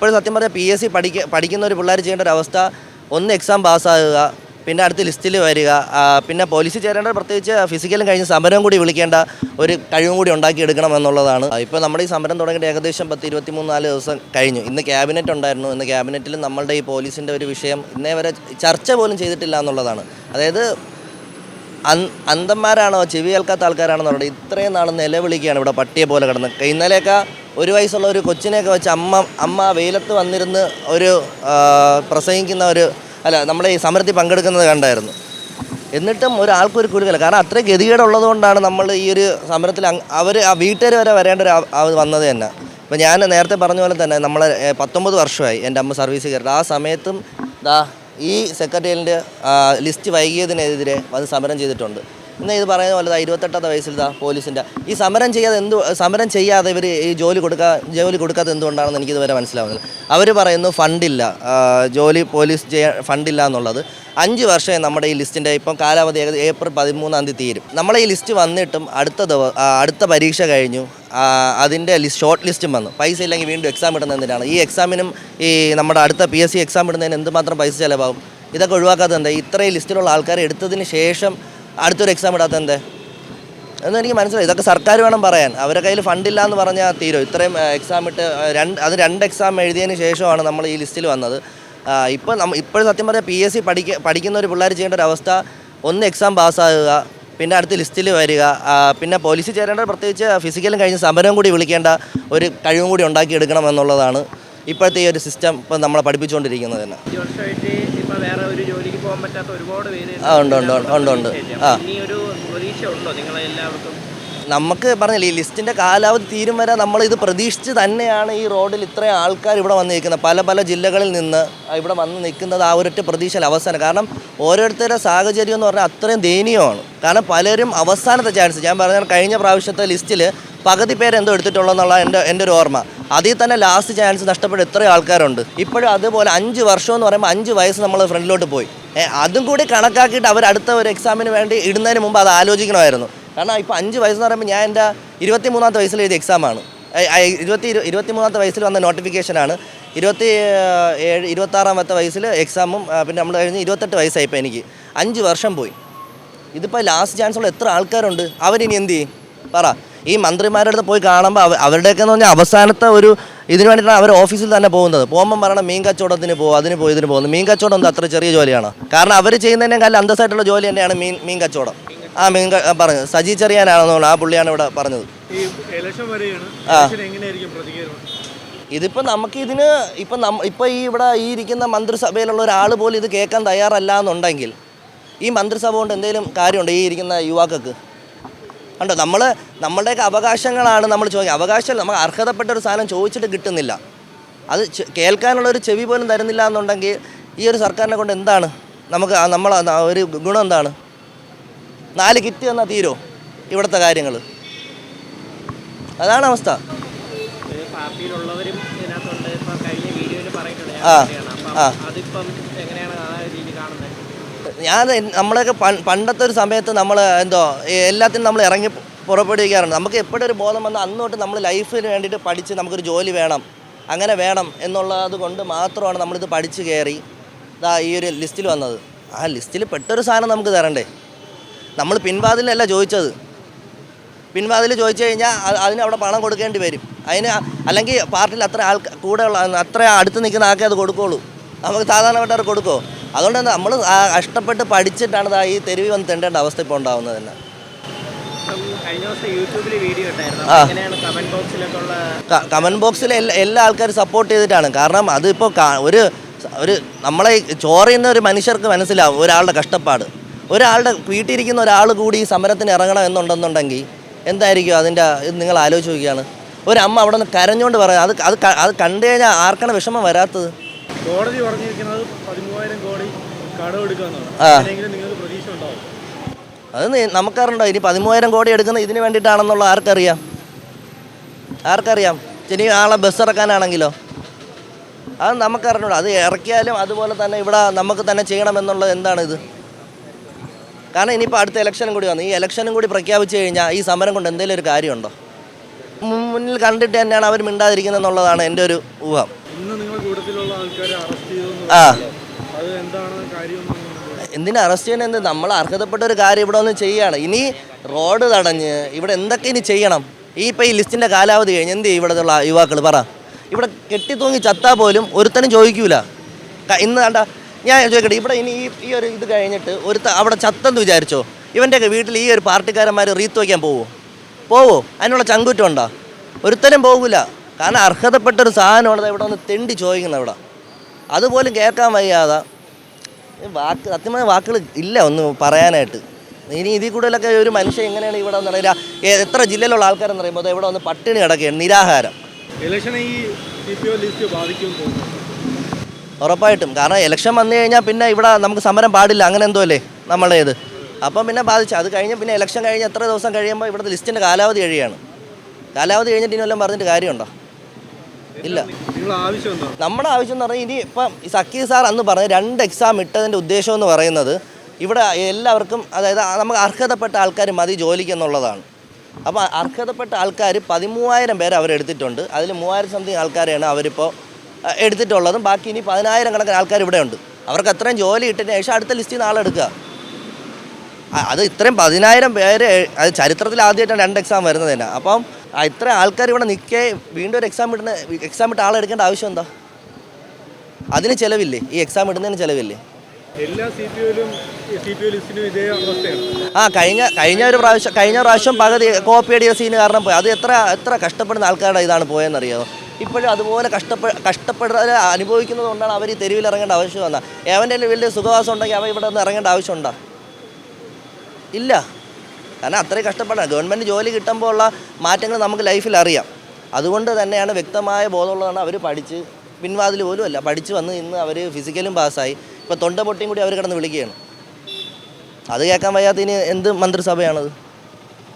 ഇപ്പോഴും സത്യം പറഞ്ഞാൽ പി എസ് സി പഠിക്ക പഠിക്കുന്ന ഒരു പിള്ളേർ ചെയ്യേണ്ട ഒരു അവസ്ഥ. ഒന്ന് എക്സാം പാസ്സാകുക പിന്നെ അടുത്ത ലിസ്റ്റിൽ വരിക പിന്നെ പോലീസിൽ ചേരേണ്ട പ്രത്യേകിച്ച് ഫിസിക്കലും കഴിഞ്ഞ് സമരം കൂടി വിളിക്കേണ്ട ഒരു കഴിവും കൂടി ഉണ്ടാക്കിയെടുക്കണം എന്നുള്ളതാണ്. ഇപ്പോൾ നമ്മുടെ ഈ സമരം തുടങ്ങിയിട്ട് ഏകദേശം പത്ത് ഇരുപത്തി മൂന്ന് നാല് ദിവസം കഴിഞ്ഞു. ഇന്ന് ക്യാബിനറ്റ് ഉണ്ടായിരുന്നു. ഇന്ന് ക്യാബിനറ്റിൽ നമ്മളുടെ ഈ പോലീസിന്റെ ഒരു വിഷയം ഇന്നേ വരെ ചർച്ച പോലും ചെയ്തിട്ടില്ല എന്നുള്ളതാണ്. അതായത് അന്തന്മാരാണോ ചെവി കേൾക്കാത്ത ആൾക്കാരാണോ പറയുന്നത് ഇത്രയും നാൾ നിലവിളിക്കുകയാണ് ഇവിടെ പട്ടിയെ പോലെ കിടന്ന്. ഇന്നലെയൊക്കെ ഒരു വയസ്സുള്ള ഒരു കൊച്ചിനെയൊക്കെ വെച്ച് അമ്മ അമ്മ വെയിലത്ത് വന്നിരുന്ന് ഒരു പ്രസംഗിക്കുന്ന ഒരു അല്ല നമ്മളെ ഈ സമരത്തിൽ പങ്കെടുക്കുന്നത് കണ്ടായിരുന്നു. എന്നിട്ടും ഒരാൾക്കൊരു കുരുക്കല്ല കാരണം അത്രയും ഗതികേടുള്ളത് കൊണ്ടാണ് നമ്മൾ ഈ ഒരു സമരത്തിൽ അവർ ആ വീട്ടുകാർ വരെ വരേണ്ട ഒരു വന്നത് തന്നെ. ഇപ്പം ഞാൻ നേരത്തെ പറഞ്ഞ പോലെ തന്നെ നമ്മളെ പത്തൊമ്പത് വർഷമായി എന്റെ അമ്മ സർവീസ് കയറിയിട്ട്. ആ സമയത്തും ദാ ഈ സെക്രട്ടേറിയലിന്റെ ലിസ്റ്റ് വൈകിയതിനെതിരെ വന്ന് സമരം ചെയ്തിട്ടുണ്ട്. ഇന്ന് ഇത് പറയുന്ന പോലെ ഇരുപത്തെട്ടാമത്തെ വയസ്സിൽ പോലീസിന്റെ. ഈ സമരം ചെയ്യാതെ എന്ത് സമരം ചെയ്യാതെ ഇവർ ഈ ജോലി കൊടുക്കാ ജോലി കൊടുക്കാത്ത എന്തുകൊണ്ടാണെന്ന് എനിക്കിതുവരെ മനസ്സിലാവുന്നില്ല. അവർ പറയുന്നു ഫണ്ടില്ല. ജോലി പോലീസ് ചെയ്യാൻ ഫണ്ടില്ല എന്നുള്ളത്. അഞ്ച് വർഷമായി നമ്മുടെ ഈ ലിസ്റ്റിന്റെ ഇപ്പം കാലാവധി ഏപ്രിൽ പതിമൂന്നാം തീയതി തീരും. നമ്മളെ ഈ ലിസ്റ്റ് വന്നിട്ടും അടുത്ത ദിവസം അടുത്ത പരീക്ഷ കഴിഞ്ഞു. അതിന്റെ ലിസ്റ്റ് ഷോർട്ട് ലിസ്റ്റും വന്നു. പൈസ ഇല്ലെങ്കിൽ വീണ്ടും എക്സാം ഇടുന്നത് എന്തിനാണ്? ഈ എക്സാമിനും ഈ നമ്മുടെ അടുത്ത പി എസ് സി എക്സാം ഇടുന്നതിന് എന്തുമാത്രം പൈസ ചിലവാകും? ഇതൊക്കെ ഒഴിവാക്കാത്തത് എന്താ? ഇത്രയും ലിസ്റ്റിലുള്ള ആൾക്കാരെ എടുത്തതിന് ശേഷം അടുത്തൊരു എക്സാം ഇടാത്ത എന്തേ? എന്ന് എനിക്ക് മനസ്സിലായി. ഇതൊക്കെ സർക്കാർ വേണം പറയാൻ. അവരുടെ കയ്യിൽ ഫണ്ടില്ല എന്ന് പറഞ്ഞാൽ തീരും ഇത്രയും എക്സാം ഇട്ട് രണ്ട് അത് രണ്ട് എക്സാം എഴുതിയതിന് ശേഷമാണ് നമ്മൾ ഈ ലിസ്റ്റിൽ വന്നത്. ഇപ്പോൾ നമ്മൾ ഇപ്പോഴും സത്യം പറഞ്ഞാൽ പി എസ് സി പഠിക്ക പഠിക്കുന്ന ഒരു പിള്ളേർ ചെയ്യേണ്ട ഒരു അവസ്ഥ. ഒന്ന് എക്സാം പാസ്സാകുക പിന്നെ അടുത്ത് ലിസ്റ്റിൽ വരിക പിന്നെ പോലീസിൽ ചേരേണ്ട പ്രത്യേകിച്ച് ഫിസിക്കലും കഴിഞ്ഞ് സമരം കൂടി വിളിക്കേണ്ട ഒരു കഴിവും കൂടി ഉണ്ടാക്കിയെടുക്കണം എന്നുള്ളതാണ്. ഇപ്പോഴത്തെ ഈ ഒരു സിസ്റ്റം ഇപ്പം നമ്മളെ പഠിപ്പിച്ചുകൊണ്ടിരിക്കുന്നത് തന്നെ. ഉണ്ട്, ഉണ്ട്, ഉണ്ട്, ഉണ്ട്. ആ. നമുക്ക് പറഞ്ഞില്ലേ ഈ ലിസ്റ്റിന്റെ കാലാവധി തീരും വരെ നമ്മൾ ഇത് പ്രതീക്ഷിച്ച് തന്നെയാണ് ഈ റോഡിൽ ഇത്രയും ആൾക്കാർ ഇവിടെ വന്ന് നിൽക്കുന്നത് പല പല ജില്ലകളിൽ നിന്ന് ഇവിടെ വന്ന് നിൽക്കുന്നത് ആ ഒരൊറ്റ പ്രതീക്ഷയിൽ അവസാനം. കാരണം ഓരോരുത്തരുടെ സാഹചര്യം എന്ന് പറഞ്ഞാൽ അത്രയും ദയനീയമാണ്. കാരണം പലരും അവസാനത്തെ ചാൻസ് ഞാൻ പറഞ്ഞ കഴിഞ്ഞ പ്രാവശ്യത്തെ ലിസ്റ്റിൽ പകുതി പേര് എന്തോ എടുത്തിട്ടുള്ളതെന്നുള്ള എന്റെ എന്റെ ഒരു ഓർമ്മ. അതിൽ തന്നെ ലാസ്റ്റ് ചാൻസ് നഷ്ടപ്പെട്ട എത്ര ആൾക്കാരുണ്ട്. ഇപ്പോഴും അതുപോലെ അഞ്ച് വർഷം എന്ന് പറയുമ്പോൾ അഞ്ച് വയസ്സ് നമ്മൾ ഫ്രണ്ടിലോട്ട് പോയി. അതും കൂടി കണക്കാക്കിയിട്ട് അവർ അടുത്ത ഒരു എക്സാമിന് വേണ്ടി ഇടുന്നതിന് മുമ്പ് അത് ആലോചിക്കണമായിരുന്നു. കാരണം ഇപ്പോൾ അഞ്ച് വയസ്സെന്ന് പറയുമ്പോൾ ഞാൻ എന്റെ ഇരുപത്തി മൂന്നാമത്തെ വയസ്സിൽ എഴുതിയ എക്സാമാണ് ഇരുപത്തി ഇരു- ഇരുപത്തി മൂന്നാമത്തെ വയസ്സിൽ വന്ന നോട്ടിഫിക്കേഷനാണ് ഇരുപത്തി ഏഴ് ഇരുപത്താറാമത്തെ വയസ്സിൽ എക്സാമും പിന്നെ നമ്മൾ കഴിഞ്ഞ് ഇരുപത്തെട്ട് വയസ്സായിപ്പോൾ എനിക്ക്. അഞ്ച് വർഷം പോയി. ഇതിപ്പോൾ ലാസ്റ്റ് ചാൻസ് ഉള്ള എത്ര ആൾക്കാരുണ്ട്? അവരിനി എന്ത് ചെയ്യും? പറ. ഈ മന്ത്രിമാരുടെ അടുത്ത് പോയി കാണുമ്പോൾ അവ അവരുടെയൊക്കെ എന്ന് പറഞ്ഞാൽ അവസാനത്തെ ഒരു ഇതിന് വേണ്ടിയിട്ടാണ് അവർ ഓഫീസിൽ തന്നെ പോകുന്നത്. പോകുമ്പം പറയണം മീൻ കച്ചവടത്തിന് പോകും അതിന് പോയി ഇതിന് പോകുന്നു മീൻ കച്ചവടം എന്താ? അത്ര ചെറിയ ജോലിയാണ്? കാരണം അവർ ചെയ്യുന്നതിനേക്കാൾ അന്തസ്സായിട്ടുള്ള ജോലി തന്നെയാണ് മീൻ മീൻ കച്ചവടം. ആ മീൻ പറഞ്ഞു സജി ചെറിയാനാണെന്ന് തോന്നുന്നു ആ പുള്ളിയാണ് ഇവിടെ പറഞ്ഞത്. ആ. ഇതിപ്പോൾ നമുക്ക് ഇതിന് ഇപ്പം നമ്മ ഇപ്പോൾ ഈ ഇവിടെ ഈ ഇരിക്കുന്ന മന്ത്രിസഭയിലുള്ള ഒരാൾ പോലും ഇത് കേൾക്കാൻ തയ്യാറല്ല എന്നുണ്ടെങ്കിൽ ഈ മന്ത്രിസഭ കൊണ്ട് എന്തെങ്കിലും കാര്യമുണ്ടോ ഈ ഇരിക്കുന്ന യുവാക്കൾക്ക്? കണ്ടോ നമ്മൾ നമ്മളുടെയൊക്കെ അവകാശങ്ങളാണ് നമ്മൾ ചോദിക്കുക അവകാശം നമുക്ക് അർഹതപ്പെട്ട ഒരു സാധനം ചോദിച്ചിട്ട് കിട്ടുന്നില്ല. അത് കേൾക്കാനുള്ള ഒരു ചെവി പോലും തരുന്നില്ല എന്നുണ്ടെങ്കിൽ ഈ ഒരു സർക്കാരിനെ കൊണ്ട് എന്താണ്? നമുക്ക് നമ്മൾ ഒരു ഗുണം എന്താണ്? നാല് കിറ്റ് തന്നാൽ തീരോ ഇവിടുത്തെ കാര്യങ്ങൾ അതാണ് അവസ്ഥ. ആ പാർട്ടിയിലുള്ളവരും ഇതിനകത്തുണ്ട് ഇപ്പൊ കഴിഞ്ഞ വീഡിയോയിൽ പറഞ്ഞിട്ടുണ്ട് ഞാൻ ആ, പാർട്ടിയാണ്. അപ്പം ആ. അതിപ്പം എങ്ങനെയാണ് ആ രീതി കാണുന്നത് ഞാൻ നമ്മളൊക്കെ പണ്ടത്തെ ഒരു സമയത്ത് നമ്മൾ എന്തോ എല്ലാത്തിനും നമ്മൾ ഇറങ്ങി പുറപ്പെടുവിക്കാറുണ്ട്. നമുക്ക് എപ്പോഴും ഒരു ബോധം വന്നാൽ അന്നോട്ട് നമ്മൾ ലൈഫിന് വേണ്ടിയിട്ട് പഠിച്ച് നമുക്കൊരു ജോലി വേണം. അങ്ങനെ വേണം എന്നുള്ളത് കൊണ്ട് മാത്രമാണ് നമ്മളിത് പഠിച്ച് കയറി ഇതാ ഈ ഒരു ലിസ്റ്റിൽ വന്നത്. ആ ലിസ്റ്റിൽ പെട്ടൊരു സാധനം നമുക്ക് തരണ്ടേ? നമ്മൾ പിൻവാതിലല്ല ചോദിച്ചത്. പിൻവാതിൽ ചോദിച്ചു കഴിഞ്ഞാൽ അതിന് അവിടെ പണം കൊടുക്കേണ്ടി വരും. അതിന് അല്ലെങ്കിൽ പാർട്ടിയിൽ അത്ര ആൾ കൂടെയുള്ള അത്ര അടുത്ത് നിൽക്കുന്ന ആൾക്കേ അത് കൊടുക്കുള്ളൂ. നമുക്ക് സാധാരണപ്പെട്ടവർ കൊടുക്കുമോ അതുകൊണ്ട് തന്നെ നമ്മൾ കഷ്ടപ്പെട്ട് പഠിച്ചിട്ടാണ് ഈ തെരുവി വന്ന് തെണ്ടേണ്ട അവസ്ഥ ഇപ്പോൾ ഉണ്ടാവുന്നത് തന്നെ. കമന്റ് ബോക്സിൽ എല്ലാ എല്ലാ ആൾക്കാരും സപ്പോർട്ട് ചെയ്തിട്ടാണ്. കാരണം അതിപ്പോൾ ഒരു ഒരു നമ്മളെ ചോറയുന്ന ഒരു മനുഷ്യർക്ക് മനസ്സിലാവും ഒരാളുടെ കഷ്ടപ്പാട്. ഒരാളുടെ വീട്ടിലിരിക്കുന്ന ഒരാൾ കൂടി ഈ സമരത്തിന് ഇറങ്ങണം എന്നുണ്ടെന്നുണ്ടെങ്കിൽ എന്തായിരിക്കും അതിന്റെ ഇത് നിങ്ങൾ ആലോചിച്ച് നോക്കിയാണ്. ഒരമ്മ അവിടെ നിന്ന് കരഞ്ഞുകൊണ്ട് പറയാം അത് അത് അത് കണ്ടു കഴിഞ്ഞാൽ ആർക്കാണ് വിഷമം വരാത്തത്? കോടതി പറഞ്ഞിരിക്കുന്നത് പതിമൂവായിരം കോടി അത് നമുക്കറിയണ്ടോ? ഇനി പതിമൂവായിരം കോടി എടുക്കുന്ന ഇതിന് വേണ്ടിയിട്ടാണെന്നുള്ള ആർക്കറിയാം? ആർക്കറിയാം? ഇനി ആളെ ബസ് ഇറക്കാനാണെങ്കിലോ? അത് നമുക്കറിഞ്ഞൂടാ. അത് ഇറക്കിയാലും അതുപോലെ തന്നെ ഇവിടെ നമുക്ക് തന്നെ ചെയ്യണമെന്നുള്ളത് എന്താണ് ഇത് കാരണം ഇനിയിപ്പോൾ അടുത്ത ഇലക്ഷനും കൂടി വന്നു. ഈ ഇലക്ഷനും കൂടി പ്രഖ്യാപിച്ചു കഴിഞ്ഞാൽ ഈ സമരം കൊണ്ട് എന്തെങ്കിലും ഒരു കാര്യമുണ്ടോ? മുന്നിൽ കണ്ടിട്ട് തന്നെയാണ് അവർ മിണ്ടാതിരിക്കുന്നത് എന്നുള്ളതാണ് എന്റെ ഒരു ഊഹം. ഇന്ന് നിങ്ങൾ നിങ്ങളുടെ ആ. എന്തിനാ അറസ്റ്റ് ചെയ്യുന്നത് എന്ത്? നമ്മൾ അർഹതപ്പെട്ട ഒരു കാര്യം ഇവിടെ ഒന്ന് ചെയ്യാണ്. ഇനി റോഡ് തടഞ്ഞ് ഇവിടെ എന്തൊക്കെ ഇനി ചെയ്യണം? ഈ ഇപ്പം ഈ ലിസ്റ്റിന്റെ കാലാവധി കഴിഞ്ഞ് എന്ത് ചെയ്യും ഇവിടുത്തെ യുവാക്കൾ പറ. ഇവിടെ കെട്ടിത്തൂങ്ങി ചത്താൽ പോലും ഒരുത്തനും ചോദിക്കൂല. ഇന്ന് കണ്ട ഞാൻ ചോദിക്കട്ടെ ഇവിടെ ഇനി ഈ ഈ ഒരു ഇത് കഴിഞ്ഞിട്ട് ഒരുത്ത അവിടെ ചത്തെന്ന് വിചാരിച്ചോ? ഇവന്റെയൊക്കെ വീട്ടിൽ ഈ ഒരു പാർട്ടിക്കാരന്മാർ റീത്ത് വയ്ക്കാൻ പോവോ? പോവോ? അതിനുള്ള ചങ്കുറ്റം ഉണ്ടോ? ഒരുത്തനും പോകില്ല കാരണം അർഹതപ്പെട്ട ഒരു സാധനമാണ് ഇവിടെ ഒന്ന് തെണ്ടി ചോദിക്കുന്നത് ഇവിടെ അതുപോലും കേൾക്കാൻ വയ്യാതെ. വാക്ക് സത്യമായ വാക്കുകൾ ഇല്ല ഒന്ന് പറയാനായിട്ട്. ഇനി ഇതിൽ കൂടുതലൊക്കെ ഒരു മനുഷ്യൻ എങ്ങനെയാണ് ഇവിടെ വന്ന് പറയുക എത്ര ജില്ലയിലുള്ള ആൾക്കാരെന്ന് പറയുമ്പോൾ ഇവിടെ വന്ന് പട്ടിണി കിടക്കുകയാണ് നിരാഹാരം. ഉറപ്പായിട്ടും. കാരണം ഇലക്ഷൻ വന്നു കഴിഞ്ഞാൽ പിന്നെ ഇവിടെ നമുക്ക് സമരം പാടില്ല അങ്ങനെ എന്തോ അല്ലേ നമ്മളേത് അപ്പം പിന്നെ ബാധിച്ചു. അത് കഴിഞ്ഞ് പിന്നെ ഇലക്ഷൻ കഴിഞ്ഞ് എത്ര ദിവസം കഴിയുമ്പോൾ ഇവിടുത്തെ ലിസ്റ്റിന്റെ കാലാവധി കഴിയാണ് കാലാവധി കഴിഞ്ഞിട്ട് ഇനി വല്ലതും പറഞ്ഞിട്ട് കാര്യമുണ്ടോ? ഇല്ല. നമ്മുടെ ആവശ്യം എന്ന് പറഞ്ഞാൽ ഇനി ഇപ്പം സക്കീർ സാർ അന്ന് പറഞ്ഞ രണ്ട് എക്സാം ഇട്ടതിന്റെ ഉദ്ദേശം എന്ന് പറയുന്നത് ഇവിടെ എല്ലാവർക്കും അതായത് നമുക്ക് അർഹതപ്പെട്ട ആൾക്കാർ മതി ജോലിക്ക് എന്നുള്ളതാണ്. അപ്പോൾ അർഹതപ്പെട്ട ആൾക്കാർ പതിമൂവായിരം പേരെ അവരെടുത്തിട്ടുണ്ട് അതിൽ മൂവായിരം സംതിങ് ആൾക്കാരെയാണ് അവരിപ്പോൾ എടുത്തിട്ടുള്ളതും. ബാക്കി ഇനി പതിനായിരം കണക്കിന് ആൾക്കാർ ഇവിടെ ഉണ്ട്. അവർക്ക് അത്രയും ജോലി ഇട്ടതിന് ശേഷം അടുത്ത ലിസ്റ്റിൽ നിന്ന് ആളെടുക്കുക അത് ഇത്രയും പതിനായിരം പേര് അത് ചരിത്രത്തിൽ ആദ്യമായിട്ടാണ് രണ്ട് എക്സാം വരുന്നത് തന്നെ അപ്പം ആ ഇത്രയും ആൾക്കാർ ഇവിടെ നിൽക്കേ വീണ്ടും ഒരു എക്സാം ഇടുന്ന എക്സാം ഇട്ട് ആളെടുക്കേണ്ട ആവശ്യം എന്താ? അതിന് ചിലവില്ലേ? ഈ എക്സാം ഇടുന്നതിന് ചിലവില്ലേ? എല്ലാ സി പി ഒയിലും ആ കഴിഞ്ഞ കഴിഞ്ഞ ഒരു പ്രാവശ്യം കഴിഞ്ഞ പ്രാവശ്യം പകുതി കോപ്പി അടിയ സീന് കാരണം പോയി. അത് എത്ര എത്ര കഷ്ടപ്പെടുന്ന ആൾക്കാരുടെ ഇതാണ് പോയെന്നറിയാമോ ഇപ്പോഴും അതുപോലെ കഷ്ടപ്പെ കഷ്ടപ്പെടുന്ന അനുഭവിക്കുന്നത് കൊണ്ടാണ് അവർ ഈ തെരുവിൽ ഇറങ്ങേണ്ട ആവശ്യം വന്നത്. ഏവന്റെ വലിയ സുഖവാസം ഉണ്ടെങ്കിൽ അവ ഇവിടെ നിന്ന് ഇറങ്ങേണ്ട ആവശ്യമുണ്ടോ ഇല്ല. കാരണം അത്രയും കഷ്ടപ്പാടാണ്. ഗവൺമെന്റ് ജോലി കിട്ടുമ്പോൾ ഉള്ള മാറ്റങ്ങൾ നമുക്ക് ലൈഫിൽ അറിയാം. അതുകൊണ്ട് തന്നെയാണ് വ്യക്തമായ ബോധമുള്ളതാണ് അവർ പഠിച്ച്. പിൻവാതിൽ പോലും അല്ല. പഠിച്ച് വന്ന് ഇന്ന് അവർ ഫിസിക്കലും പാസ്സായി ഇപ്പോൾ തൊണ്ട പൊട്ടിയും കൂടി അവർ കിടന്ന് വിളിക്കുകയാണ്. അത് കേൾക്കാൻ വയ്യാത്ത ഇനി എന്ത് മന്ത്രിസഭയാണത്?